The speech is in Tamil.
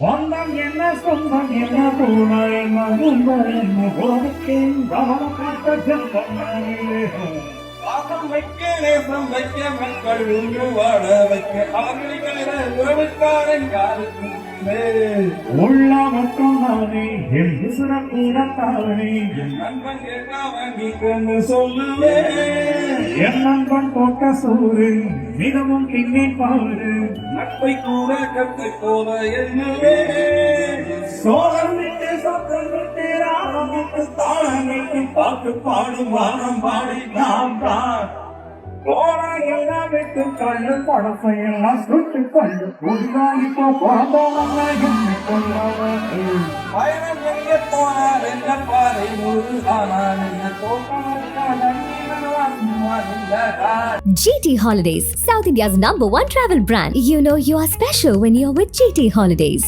சொந்தம் என்ன சொந்தம் என்ன பூனா என்ன உங்கள் என்ன போதுக்கேன். கவனம் காட்ட செல்வம் பாசம் வைக்க நேசம் வைக்க மக்கள் ஒன்று வாழ வைக்க. அவர்களுக்கான உறவுக்காரன் யாருக்கும் இல்லை. உள்ள மட்டும் நானே என் விசுர கூட தானே என் நண்பன் கேட்டாவன் நீ கொண்டு சொல்லுவேன். என் நண்பன் போட்ட சூறு மிகவும் கிண்ணி பாரு. நட்பை கூட கத்தை போல எண்ணுவேன் சோழம் விட்டு சொத்தம் விட்டு ராகம் விட்டு தாளம் விட்டு பாட்டு பாடும் வானம் பாடி நாம் தான். விட்டு கண்ணு படத்தை எல்லாம் சுட்டு பயணம் எங்கே போனார்? என்ன பாதை? என்ன தோட்டம் GT Holidays, South India's number one travel brand. You know you are special when you're with GT Holidays.